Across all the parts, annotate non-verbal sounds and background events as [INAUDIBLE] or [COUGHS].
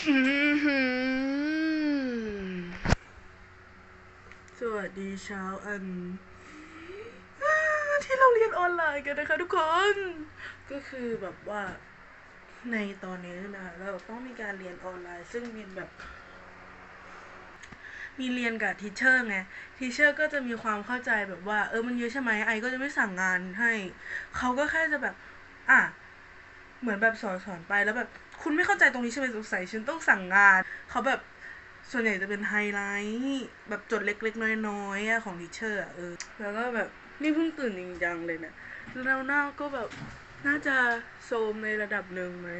สวัสดีเช้าอัน ที่เราเรียนออนไลน์กันนะคะทุกคน ก็คือแบบว่าในตอนนี้นะคะเราต้องมีการเรียนออนไลน์ ซึ่งมีแบบ มีเรียนกับทีเชอร์ไงทีเชอร์ก็จะมีความเข้าใจแบบว่า เออมันเยอะใช่ไหมไอก็จะไม่สั่งงานให้ เขาก็แค่จะแบบ อะเหมือนแบบสอนสอนไปแล้วแบบ คุณไม่เข้าใจตรงนี้ใช่ไหมสงสัยฉันต้องสั่งงาน เขาแบบส่วนใหญ่จะเป็นไฮไลท์แบบจดเล็กๆ น้อยๆของทีเชอร์อะเออ แล้วก็แบบนี่เพิ่งตื่นจริงจังเลยเนี่ยแล้วหน้าก็แบบน่าจะโซมในระดับหนึ่งไหม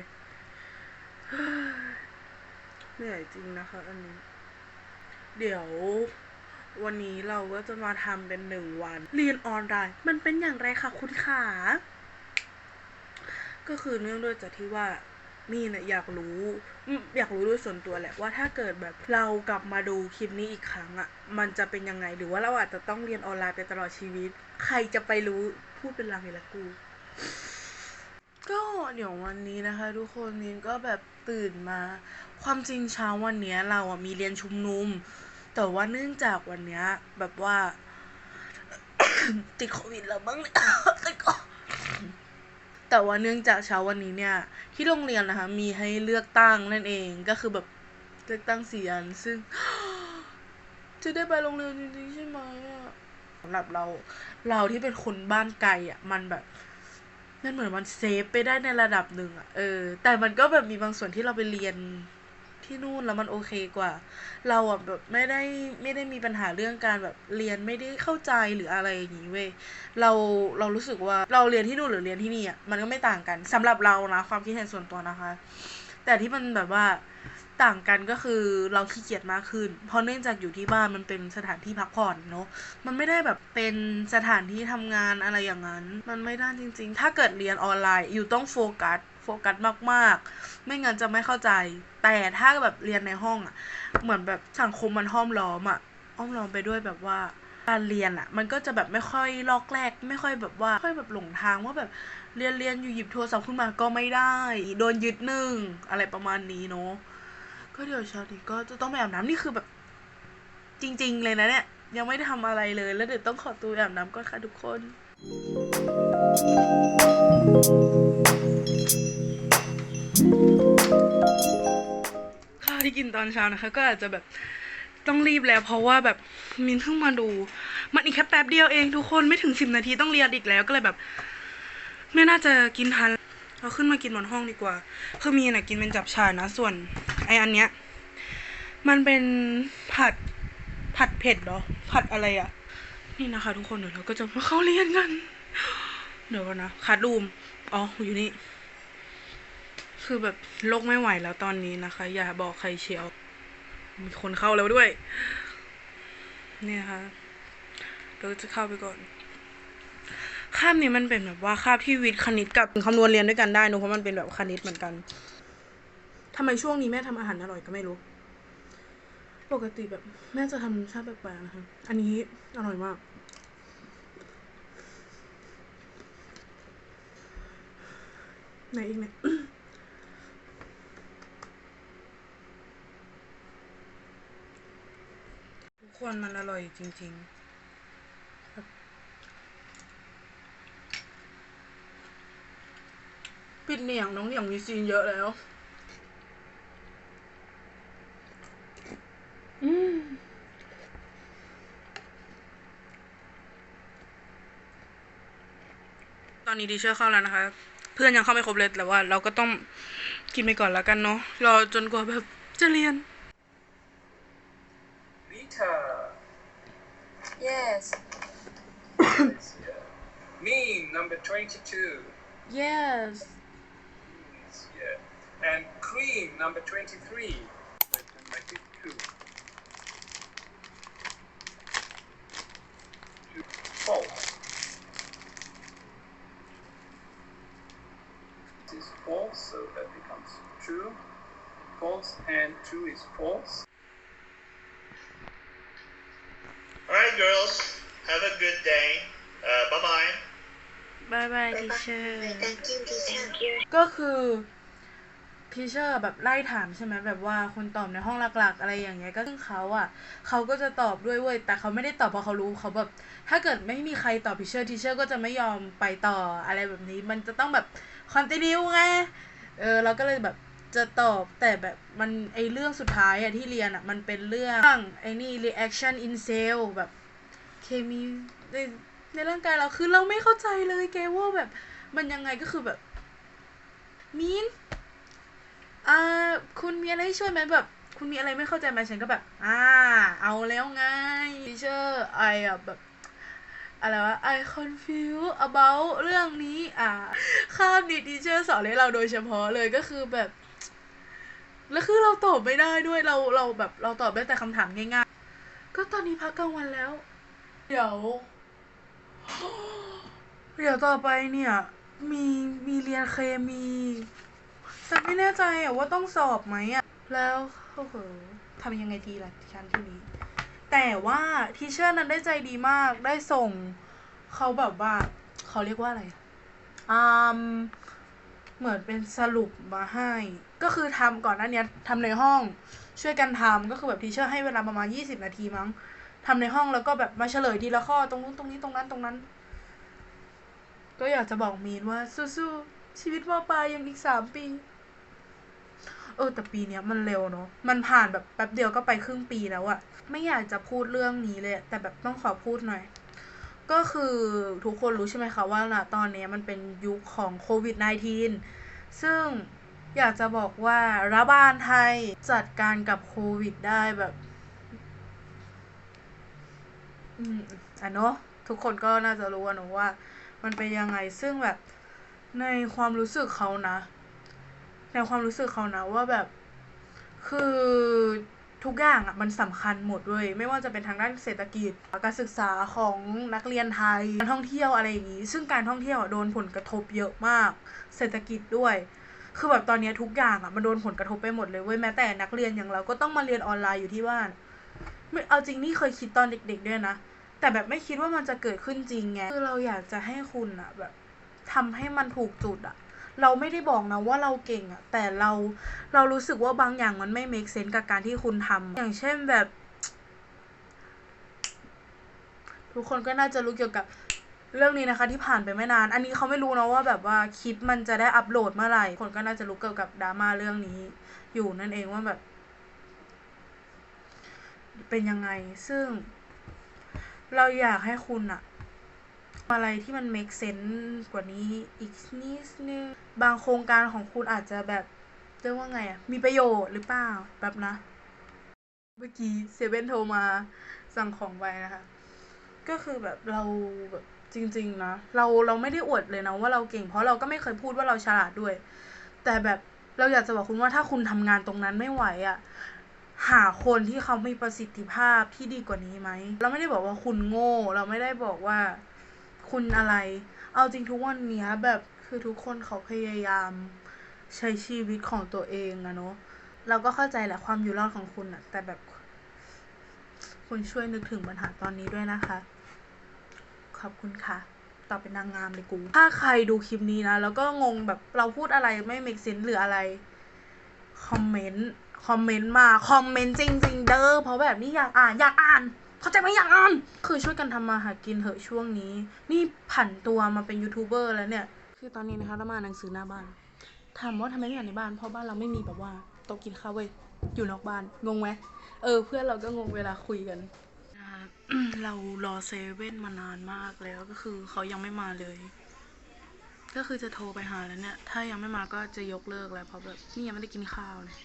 เหนื่อยจริงนะคะ อันนี้ เดี๋ยววันนี้เราก็จะมาทำเป็นหนึ่งวัน เรียนออนไลน์ มันเป็นอย่างไรคะคุณขา ก็คือเนื่องด้วยจากที่ว่า มีเนี่ยอยากรู้อืมอยากรู้ด้วยส่วนตัวแหละว่าถ้าเกิดแบบเรากลับมาดูคลิปนี้อีกครั้งอะ่ะ มันจะเป็นยังไงหรือว่าเราอาจจะต้องเรียนออนไลน์ไปตลอดชีวิต ใครจะไปรู้พูดเป็นลางเลยละกูก็เดี๋ยววันนี้นะคะ ทุกคนมินก็แบบตื่นมา ความจริงเช้าวันเนี้ยเราอะมีเรียนชุมนุม แต่ว่าเนื่องจากวันเนี้ยแบบว่า ติดโควิดแล้วบ้างเนี่ยติดโค แต่ว่าเนื่องจากเช้าวันนี้เนี่ย ที่โรงเรียนนะคะ มีให้เลือกตั้งนั่นเองก็คือแบบเลือกตั้งสี่อันซึ่ง จะได้ไปโรงเรียนจริงๆใช่ไหมอะสำหรับเราเราที่เป็นคนบ้านไกลอะ มันแบบนั่นเหมือนมันเซฟไปได้ในระดับหนึ่งอะเออแต่มันก็แบบมีบางส่วนที่เราไปเรียน ที่นู่นแล้วมันโอเคกว่า เราอะแบบไม่ได้ไม่ได้มีปัญหาเรื่องการแบบเรียนไม่ได้เข้าใจหรืออะไรอย่างงี้เว้ยเราเรารู้สึกว่าเราเรียนที่นู่นหรือเรียนที่นี่อะมันก็ไม่ต่างกันสำหรับเรานะความคิดเห็นส่วนตัวนะคะ แต่ที่มันแบบว่าต่างกันก็คือเราขี้เกียจมากขึ้น เพราะเนื่องจากอยู่ที่บ้านมันเป็นสถานที่พักผ่อนเนาะ มันไม่ได้แบบเป็นสถานที่ทำงานอะไรอย่างนั้น มันไม่ได้จริง ๆ ถ้าเกิดเรียนออนไลน์ อยู่ต้องโฟกัส กัสมากๆ ไม่งั้นจะไม่เข้าใจ แต่ถ้าแบบเรียนในห้องอะเหมือนแบบสังคมมันห้อมล้อมอะห้อมล้อมไปด้วยแบบว่าการเรียนอะมันก็จะแบบไม่ค่อยลอกแรก ไม่ค่อยแบบว่าค่อยแบบหลงทางว่าแบบเรียนเรียนอยู่หยิบโทรศัพท์ขึ้นมาก็ไม่ได้ โดนยึดหนึ่งอะไรประมาณนี้เนาะก็เดี๋ยวเช้านี้ก็จะต้องไปอาบน้ำนี่คือแบบ จริง ๆ เลยนะเนี่ย ยังไม่ได้ทำอะไรเลย แล้วเดี๋ยวต้องขอตัวอาบน้ำก่อนค่ะทุกคน ข้าวที่กินตอนเช้านะคะ ก็อาจจะแบบต้องรีบแล้วเพราะว่าแบบมินเพิ่งมาดู มันอีกแค่แป๊บเดียวเองทุกคนไม่ถึงสิบนาทีต้องเรียนอีกแล้วก็เลยแบบ ไม่น่าจะกินทันเราขึ้นมากินบนห้องดีกว่าคือมีน่ะกินเป็นจับชายนะ ส่วนไออันเนี้ย มันเป็นผัดผัดเผ็ดเหรอ ผัดอะไรอะ่ะ นี่นะคะ ทุกคนเดี๋ยวเราก็จะมาเข้าเรียนกัน เดี๋ยวก่อนนะคัดรูมอ๋ออยู่นี่ คือแบบโลกไม่ไหวแล้วตอนนี้นะคะ อย่าบอกใครเชียว มีคนเข้าแล้วด้วย เนี่ยค่ะเราจะเข้าไปก่อน คาบนี้มันเป็นแบบว่าคาบที่วิทย์คณิตกับคำนวณเรียนด้วยกันได้เนอะเพราะมันเป็นแบบคณิตเหมือนกันทำไมช่วงนี้แม่ทำอาหารอร่อยก็ไม่รู้ ปกติแบบแม่จะทำชาติแปลกๆนะคะ อันนี้อร่อยมากไหนอีกเนี่ย ทุก คนมันอร่อยจริงๆปิดเหนียงน้องเหนียงมีซีนเยอะแล้ว อืมตอนนี้ดิเชอร์เข้าแล้วนะคะ เพื่อนยังเข้าไม่ครบเลยแต่ว่าเราก็ต้องกินไปก่อนแล้วกันเนาะรอจนกว่าแบบจะเรียน Rita. Yes. [COUGHS] Mean number 22. yes Yes, yeah. And cream number 23. บายบายดิเชอร์ Thank you, teacher. Thank you. ก็คือทีเชอร์แบบไล่ถามใช่ไหมแบบว่าคนตอบในห้องหลักๆ อะไรอย่างเงี้ยก็ซึ่งเขาอะเขาก็จะตอบด้วยเว้ยแต่เขาไม่ได้ตอบเพราะเขารู้เขาแบบ ถ้าเกิดไม่มีใครตอบทีเชอร์ทีเชอร์ก็จะไม่ยอมไปต่ออะไรแบบนี้ มันจะต้องแบบคอนติเนียไงเออเราก็เลยแบบจะตอบแต่แบบมันไอเรื่องสุดท้ายอะที่เรียนอะมันเป็นเรื่องไอ้นี่ reaction in cell แบบเคมี ในร่างกายเราคือเราไม่เข้าใจเลยแกว่าแบบ มันยังไงก็คือแบบมีนอ่าคุณมีอะไรให้ช่วยไหมแบบ คุณมีอะไรไม่เข้าใจไหมฉันก็แบบ อ่า เอาแล้วไงทีเชอร์ไออแบบอะไรวะ I confuse about เรื่องนี้ อ่าคาบนี้ทีเชอร์สอนให้เราโดยเฉพาะเลยก็คือแบบ แล้วคือเราตอบไม่ได้ด้วยเราเราแบบเราตอบได้แต่คำถามง่ายๆ ก็ตอนนี้พักกลางวันแล้ว เดี๋ยว เดี๋ยวต่อไปเนี่ย มีมีเรียนเคมีแต่ไม่แน่ใจอะว่าต้องสอบไหมอะแล้วโอ้โหทำยังไงดีล่ะชั้นที่นี้ แต่ว่าทีเชอร์นั้นได้ใจดีมากได้ส่ง เขาแบบว่า เขาเรียกว่าอะไรอืมเหมือนเป็นสรุปมาให้ ก็คือทำก่อนหน้าเนี้ยทำในห้อง ช่วยกันทำก็คือแบบทีเชอร์ให้เวลาประมาณยี่สิบนาทีมั้ง ทำในห้องแล้วก็แบบมาเฉลยทีละข้อตรงนู้นตรงนี้ตรงนั้นตรงนั้น ก็อยากจะบอกมีนว่าสู้ๆชีวิตมปลายยังอีกสามปี เออ แต่ปีเนี้ยมันเร็วเนาะมันผ่านแบบแป๊บเดียวก็ไปครึ่งปีแล้วอะไม่อยากจะพูดเรื่องนี้เลย แต่แบบต้องขอพูดหน่อย ก็คือทุกคนรู้ใช่ไหมคะว่านะตอนนี้มันเป็นยุคของโควิด -19 ซึ่งอยากจะบอกว่ารัฐบาลไทยจัดการกับโควิดได้แบบ อืมอะเนาะทุกคนก็น่าจะรู้นะว่า มันเป็นยังไงซึ่งแบบในความรู้สึกเขานะ ในความรู้สึกเขานะว่าแบบคือทุกอย่างอะมันสำคัญหมดเลยไม่ว่าจะเป็นทางด้านเศรษฐกิจ การศึกษาของนักเรียนไทยการท่องเที่ยวอะไรอย่างนี้ ซึ่งการท่องเที่ยวโดนผลกระทบเยอะมาก เศรษฐกิจด้วยคือแบบตอนนี้ทุกอย่างอะมันโดนผลกระทบไปหมดเลยเว้ยแม้แต่นักเรียนอย่างเราก็ต้องมาเรียนออนไลน์อยู่ที่บ้านไม่เอาจริงนี่เคยคิดตอนเด็ก ๆด้วยนะ แต่แบบไม่คิดว่ามันจะเกิดขึ้นจริงไงคือเราอยากจะให้คุณอะแบบทำให้มันถูกจุดอะเราไม่ได้บอกนะว่าเราเก่งอะแต่เราเรารู้สึกว่าบางอย่างมันไม่ make sense กับการที่คุณทำอย่างเช่นแบบ ทุกคนก็น่าจะรู้เกี่ยวกับเรื่องนี้นะคะที่ผ่านไปไม่นาน อันนี้เขาไม่รู้นะว่าแบบว่าคลิปมันจะได้อัปโหลดเมื่อไหร่ คนก็น่าจะรู้เกี่ยวกับดราม่าเรื่องนี้ อยู่นั่นเองว่าแบบ เป็นยังไงซึ่ง เราอยากให้คุณอะอะไรที่มัน make sense กว่านี้อีกนิดนึง บางโครงการของคุณอาจจะแบบเรียกว่าไงอะมีประโยชน์หรือเปล่าแบบนะ เมื่อกี้เซเว่นโทรมาสั่งของไปนะคะ ก็คือแบบเราแบบจริง ๆ นะ เราเราไม่ได้อวดเลยนะว่าเราเก่ง เพราะเราก็ไม่เคยพูดว่าเราฉลาดด้วย แต่แบบเราอยากจะบอกคุณว่าถ้าคุณทำงานตรงนั้นไม่ไหวอะ หาคนที่เขามีประสิทธิภาพที่ดีกว่านี้ไหม เราไม่ได้บอกว่าคุณโง่ เราไม่ได้บอกว่าคุณอะไร เอาจริงทุกวันเนี้แบบคือทุกคนเขาพยายามใช้ชีวิตของตัวเองอะเนาะ เราก็เข้าใจแหละความอยู่รอดของคุณอะแต่แบบ คุณช่วยนึกถึงปัญหาตอนนี้ด้วยนะคะ ขอบคุณค่ะต่อเป็นนางงามเลยกู ถ้าใครดูคลิปนี้นะ แล้วก็งงแบบเราพูดอะไรไม่ make sense หรืออะไร คอมเมนต์ คอมเมนต์มา คอมเมนต์จริง ๆ เด้อเพราะแบบนี้อยากอ่านอยากอ่านเข้าใจไหมอยากอ่านคือช่วยกันทำมาหากินเถอะช่วงนี้ นี่ผันตัวมาเป็นยูทูบเบอร์แล้วเนี่ย คือตอนนี้นะคะเรามาหนังสือหน้าบ้านถามว่าทำไมไม่อ่านในบ้านเพราะบ้านเราไม่มีแบบว่าโต๊ะกินข้าวเว้ยอยู่นอกบ้านงงไหมเออ เพื่อนเราก็งงเวลาคุยกันเรารอเซเว่นมานานมากแล้วก็คือเขายังไม่มาเลย ก็คือจะโทรไปหาแล้วเนี่ย ถ้ายังไม่มาก็จะยกเลิกแล้วเพราะแบบนี่ยังไม่ได้กินข้าวเลย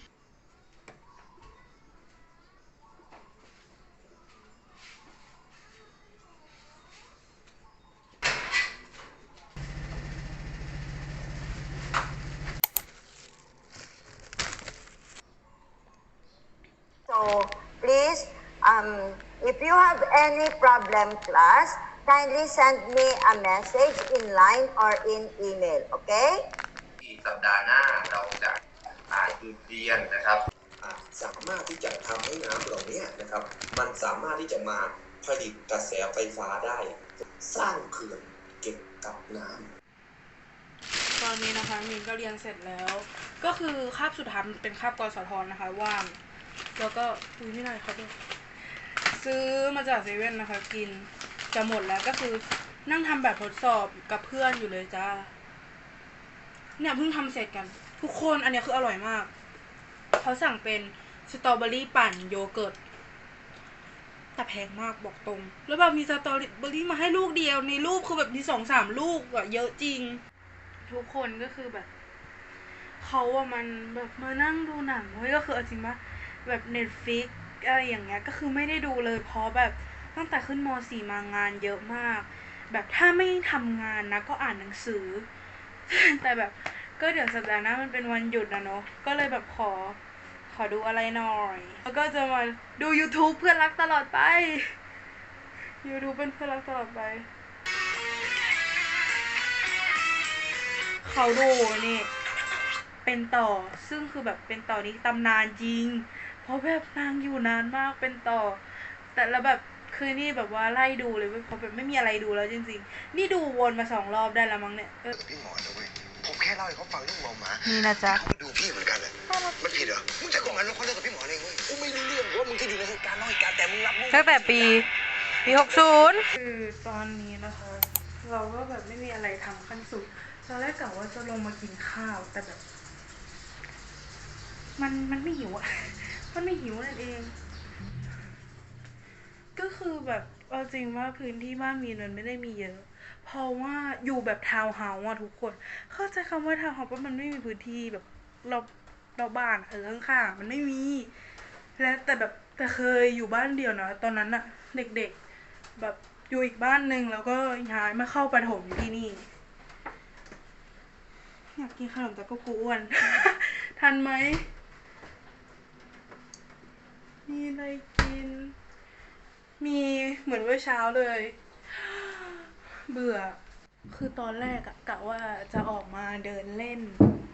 any problem, class, kindly send me a message in line or in email. Okay? อีกสัปดาห์หน้าเราจะอ่าหยุดเรียนนะครับอะสามารถที่จะทำให้น้ำเหล่านี้นะครับ มันสามารถที่จะมาผลิตกระแสไฟฟ้าได้ สร้างเขื่อนเก็บกับน้ำตอนนี้นะคะมินก็เรียนเสร็จแล้ว ก็คือคาบสุดท้ายมันเป็นคาบกศทนะคะว่าง แล้วก็อุ้ยไม่ได้เขาด้วย ซื้อมาจากเซเว่นนะคะ กินจะหมดแล้วก็คือนั่งทำแบบทดสอบกับเพื่อนอยู่เลยจ้า เนี่ยเพิ่งทำเสร็จกัน ทุกคนอันนี้คืออร่อยมาก เขาสั่งเป็นสตรอเบอรี่ปั่นโยเกิร์ตแต่แพงมากบอกตรง แล้วแบบมีสตรอเบอรี่มาให้ลูกเดียว ในรูปคือแบบมีสองสามลูกอะเยอะจริง ทุกคนก็คือแบบเขาอะมันแบบมานั่งดูหนังเว้ยก็คืออาจริงปะแบบเน็ตฟิก อะไรอย่างเงี้ยก็คือไม่ได้ดูเลยเพราะแบบตั้งแต่ขึ้นมสี่มางานเยอะมาก แบบถ้าไม่ทำงานนะก็อ่านหนังสือ แต่แบบก็เดี๋ยวสัปดาห์หน้ามันเป็นวันหยุดนะเนาะก็เลยแบบขอขอดูอะไรหน่อย แล้วก็จะมาดู YouTube เพื่อนรักตลอดไป YouTube เป็นเพื่อนรักตลอดไป เขาดูนี่ เป็นต่อซึ่งคือแบบเป็นต่อนี้ตำนานจริง เพราะแบบนางอยู่นานมากเป็นต่อ แต่แล้วแบบคือนี่แบบว่าไล่ดูเลยเว้ยเพราะแบบไม่มีอะไรดูแล้วจริงๆ นี่ดูวนมาสองรอบได้แล้วมั้งเนี่ยเออพี่หมอนะเว้ยผมแค่เล่าให้เขาฟังเรื่องเมาหมานี่นะจ๊ะเขามาดูพี่เหมือนกันเลยมันผิดเหรอมึงจะโกงกันว่าเขาเลิกกับพี่หมอเองเว้ยกูไม่รู้เรื่องว่ามึงจะอยู่ในเหตุการณ์เล่าเหตุการณ์แต่มึงรับมุกตั้งแต่ปีปีหกศูนย์คือตอนนี้นะคะ เราก็แบบไม่มีอะไรทำขั้นสุดตอนแรกกะว่าจะลงมากินข้าวแต่แบบมันมันไม่หิวอะ มันไม่หิวนั่นเอง ก็คือแบบเอาจริงว่าพื้นที่บ้านมีนมันไม่ได้มีเยอะ เพราะว่าอยู่แบบทาวน์เฮาส์อะทุกคน เข้าใจคำว่าทาวน์เฮาส์ว่ามันไม่มีพื้นที่แบบเราเราบ้านเออข้างๆมันไม่มี และแต่แบบแต่เคยอยู่บ้านเดียวนะตอนนั้นอะเด็กๆ แบบอยู่อีกบ้านหนึ่งแล้วก็ย้ายมาเข้าประถมที่นี่อยากกินขนมแต่ก็กลัวอ้วนทันไหม มีอะไรกิน มีเหมือนเมื่อเช้าเลย เบื่อ คือตอนแรกอะกะว่าจะออกมาเดินเล่น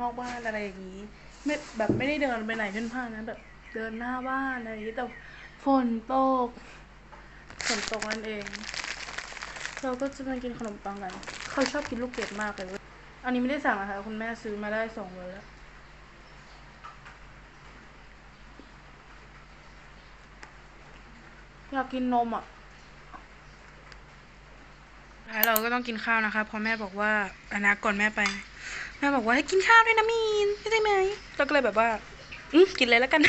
นอกบ้านอะไรอย่างนี้ ไม่แบบไม่ได้เดินไปไหนเพื่อนพ่านนะแบบเดินหน้าบ้านอะไรอย่างนี้แต่ฝนตกฝนตกนั่นเอง เราก็จะมากินขนมปังกัน เขาชอบกินลูกเกดมากเลยเว้ยอันนี้ไม่ได้สั่งนะคะคุณแม่ซื้อมาได้สองวันแล้ว อยากกินนมอะแล้วเราก็ต้องกินข้าวนะคะเพราะแม่บอกว่าอันนะก่อนแม่ไป แม่บอกว่าให้กินข้าวด้วยนะมีนเข้าใจไหมเราก็เลยแบบว่าอืมกินเลยแล้วกัน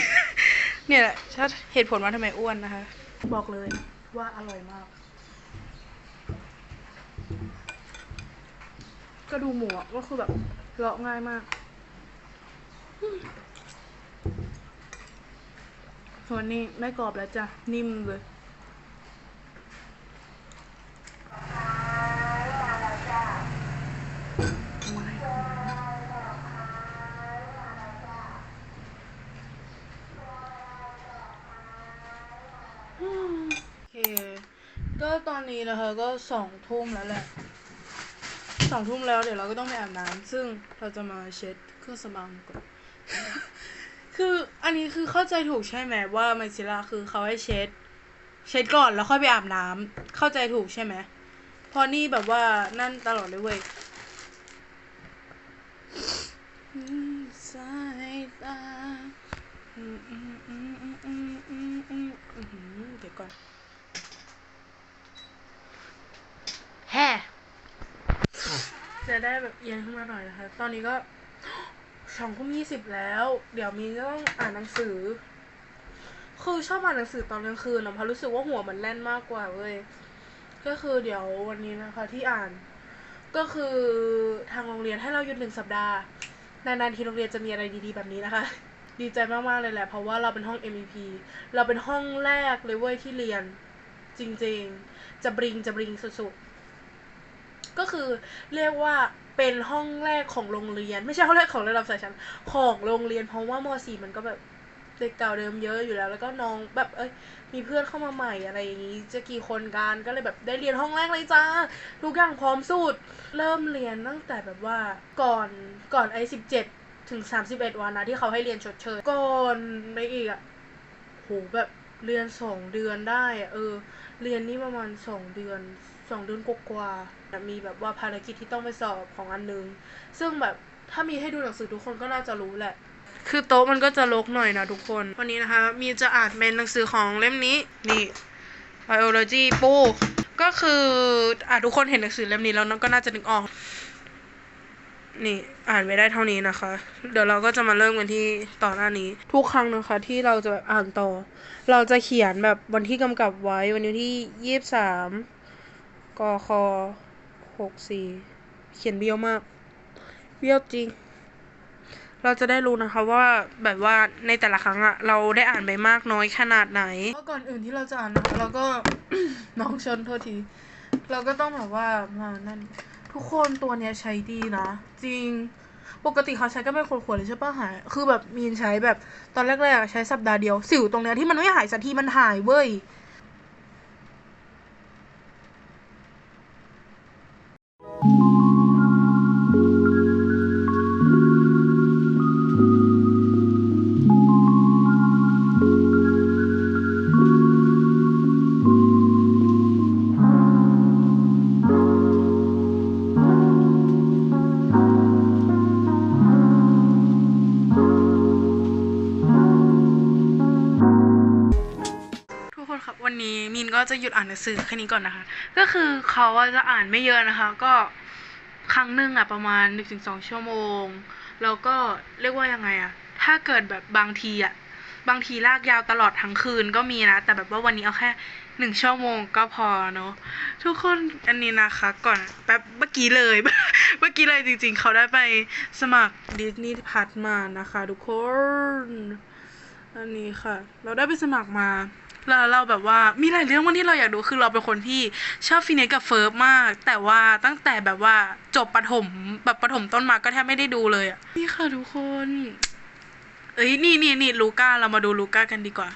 เนี่ยแหละชาเหตุผลว่าทำไมอ้วนนะคะ บอกเลยว่าอร่อยมากก็ดูหมูอะก็คือแบบเลาะง่ายมากอืมส่วนนี้ไม่กรอบแล้วจ้ะ นิ่มเลย โอเค ก็ ตอนนี้นะคะก็สองทุ่มแล้วแหละสองทุ่มแล้วเดี๋ยวเราก็ต้องไปอาบน้ำซึ่งเราจะมาเช็ดเครื่องสำอางก่อนคืออันนี้คือเข้าใจถูกใช่ไหมว่าไมซิล่าคือเขาให้เช็ด เช็ดก่อนแล้วค่อยไปอาบน้ำเข้าใจถูกใช่ไหมพราะนี่แบบว่านั่นตลอดเลยเว้ยอืมสายตาอืมอืมอืมอืมอืมอืมอืมอื้อหือเดี๋ยวก่อนแฮ่ จะได้แบบเย็นขึ้นมาหน่อยนะคะ ตอนนี้ก็สองทุ่มยี่สิบแล้ว เดี๋ยวมีก็ต้องอ่านหนังสือ คือชอบอ่านหนังสือตอนกลางคืนนะเพราะรู้สึกว่าหัวมันแล่นมากกว่าเว้ย ก็คือเดี๋ยววันนี้นะคะที่อ่าน ก็คือทางโรงเรียนให้เราหยุดหนึ่งสัปดาห์ นานๆทีโรงเรียนจะมีอะไรดีๆแบบนี้นะคะ ดีใจมากๆเลยแหละ เพราะว่าเราเป็นห้อง MEP เราเป็นห้องแรกเลยเว้ยที่เรียนจริงๆ จะบริงจะบริงสุดๆ ก็คือเรียกว่าเป็นห้องแรกของโรงเรียน ไม่ใช่ห้องแรกของระดับสายชั้นของโรงเรียนเพราะว่ามสี่มันก็แบบเด็กเก่าเดิมเยอะอยู่แล้ว แล้วก็น้องแบบเอ้ยมีเพื่อนเข้ามาใหม่อะไรอย่างงี้ จะกี่คนกันก็เลยแบบได้เรียนห้องแรกเลยจ้าทุกอย่างพร้อมสุดเริ่มเรียนตั้งแต่แบบว่าก่อนก่อนไอสิบเจ็ดถึงสามสิบเอ็ดวันนะที่เขาให้เรียนชดเชยก่อนไปอีกอะโหแบบเรียนสองเดือนได้อะเออ เรียนนี่ประมาณสองเดือน สองเดือนกว่าๆมีแบบว่าภารกิจที่ต้องไปสอบของอันนึง ซึ่งแบบถ้ามีให้ดูหนังสือทุกคนก็น่าจะรู้แหละ คือโต๊ะมันก็จะรกหน่อยนะทุกคน วันนี้นะคะ มีจะอ่านเป็นหนังสือของเล่มนี้ นี่ biology ปูก็คืออะทุกคนเห็นหนังสือเล่มนี้แล้วก็น่าจะนึกออก นี่อ่านไม่ได้เท่านี้นะคะ เดี๋ยวเราก็จะมาเริ่มกันที่ต่อหน้านี้ ทุกครั้งนะคะ ที่เราจะอ่านต่อ เราจะเขียนแบบวันที่กำกับไว้วันที่ยี่สิบสาม กคหกสี่เขียนเบี้ยวมาก เบี้ยวจริง เราจะได้รู้นะคะว่าแบบว่าในแต่ละครั้งอะเราได้อ่านไปมากน้อยขนาดไหนก็ก่อนอื่นที่เราจะอ่านนะคะเราก็น้องชนโทษที เราก็ต้องแบบว่ามานั่นทุกคนตัวเนี้ยใช้ดีนะ จริงปกติเขาใช้ก็เป็นขวดๆเลยใช่ปะหาย คือแบบมีนใช้แบบตอนแรกๆใช้สัปดาห์เดียว สิวตรงเนี้ยที่มันไม่หายสักทีมันหายเว้ย จะหยุดอ่านหนังสือแค่นี้ก่อนนะคะ ก็คือเขาจะอ่านไม่เยอะนะคะ ก็ครั้งหนึ่งอะประมาณหนึ่งถึงสองชั่วโมง แล้วก็เรียกว่ายังไงอะถ้าเกิดแบบบางทีอะบางทีลากยาวตลอดทั้งคืนก็มีนะ แต่แบบว่าวันนี้เอาแค่หนึ่งชั่วโมงก็พอเนาะทุกคนอันนี้นะคะ ก่อนแป๊บเมื่อกี้เลย เมื่อกี้เลยจริงๆ เขาได้ไปสมัครดิสนีย์พัทมานะคะ ทุกคน อันนี้ค่ะ เราได้ไปสมัครมา แล้วเราแบบว่ามีหลายเรื่องวันที่เราอยากดูคือเราเป็นคนที่ชอบฟินเนสกับเฟิร์ฟมาก แต่ว่าตั้งแต่แบบว่าจบประถมแบบประถมต้นมาก็แทบไม่ได้ดูเลยอะนี่ค่ะทุกคน เอ้ยนี่นี่นี่ลูก้าเรามาดูลูก้ากันดีกว่า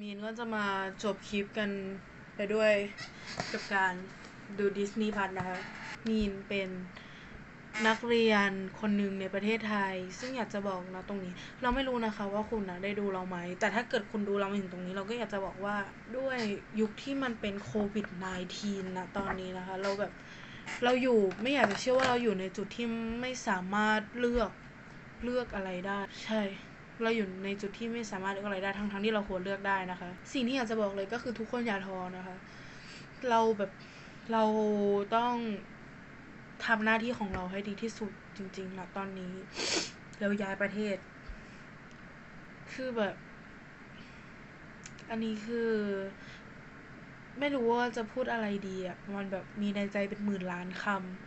มีนก็จะมาจบคลิปกันไปด้วยกับการดูดิสนีย์พัทนะคะมีนเป็น นักเรียนคนหนึ่งในประเทศไทย ซึ่งอยากจะบอกนะตรงนี้ เราไม่รู้นะคะว่าคุณนะได้ดูเราไหม แต่ถ้าเกิดคุณดูเรามาถึงตรงนี้ เราก็อยากจะบอกว่าด้วยยุคที่มันเป็นโควิด -19 นะตอนนี้นะคะ เราแบบเราอยู่ไม่อยากจะเชื่อว่าเราอยู่ในจุดที่ไม่สามารถเลือกเลือกอะไรได้ ใช่ เราอยู่ในจุดที่ไม่สามารถเลือกอะไรได้ทั้งทั้งๆที่เราควรเลือกได้นะคะ สิ่งที่อยากจะบอกเลยก็คือทุกคนอย่าท้อนะคะ เราแบบเราต้อง ทำหน้าที่ของเราให้ดีที่สุดจริงๆนะตอนนี้เราย้ายประเทศ คือแบบ อันนี้คือ ไม่รู้ว่าจะพูดอะไรดีอะมันแบบมีในใจเป็นหมื่นล้านค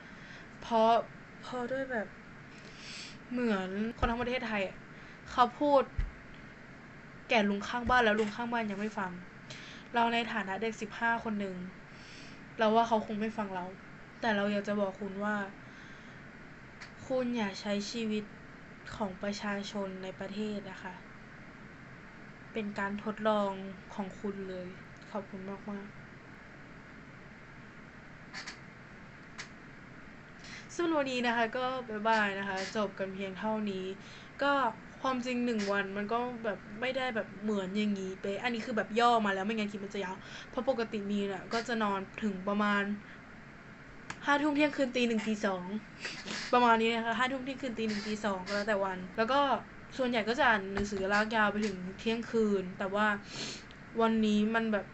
ำเพราะเพราะด้วยแบบ เหมือนคนทั้งประเทศไทยเขาพูด แก่ลุงข้างบ้านแล้วลุงข้างบ้านยังไม่ฟัง เราในฐานะเด็กสิบห้าคนหนึ่งเราว่าเขาคงไม่ฟังเรา แต่เราอยากจะบอกคุณว่า คุณอย่าใช้ชีวิตของประชาชนในประเทศนะคะ เป็นการทดลองของคุณเลย ขอบคุณมากมากๆสำหรับวันนี้นะคะ ก็บ๊ายบายนะคะ จบกันเพียงเท่านี้ ก็ความจริงหนึ่งวันมันก็แบบไม่ได้แบบเหมือนอย่างนี้เป๊ะอันนี้คือแบบย่อมาแล้วไม่งั้นคลิปมันจะยาว เพราะปกติมีน่ะก็จะนอนถึงประมาณ ห้าทุ่มเที่ยงคืนตีหนึ่งตีสองประมาณนี้นะคะห้าทุ่มเที่ยงคืนตีหนึ่งตีสองก็แล้วแต่วัน แล้วก็ส่วนใหญ่ก็จะอ่านหนังสือลากยาวไปถึงเที่ยงคืน แต่ว่าวันนี้มันแบบ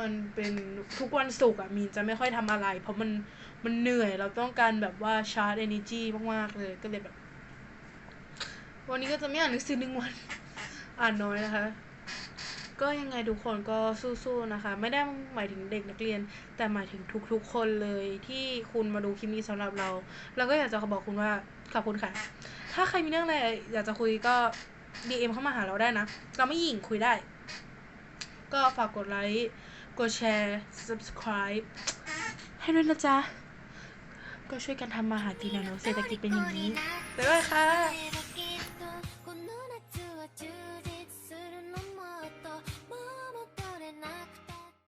มันเป็นทุกวันศุกร์อะมีนจะไม่ค่อยทำอะไร เพราะมันมันเหนื่อยเราต้องการแบบว่าชาร์จ energy มากๆเลยก็เลยแบบ วันนี้ก็จะไม่อ่านหนังสือหนึ่งวัน อ่านน้อยนะคะ ก็ยังไงทุกคนก็สู้ๆนะคะ ไม่ได้หมายถึงเด็กนักเรียน แต่หมายถึงทุกๆคนเลยที่คุณมาดูคลิปนี้สำหรับเราแล้วก็อยากจะบอกคุณว่าขอบคุณค่ะ ถ้าใครมีเรื่องอะไรอยากจะคุยก็ DM เข้ามาหาเราได้นะ เราไม่หยิ่งคุยได้ ก็ฝากกดไลค์กดแชร์ subscribe ให้ด้วยนะจ๊ะ ก็ช่วยกันทำมาหากินนะเนอะเศรษฐกิจเป็นอย่างนี้บ๊ายบายค่ะ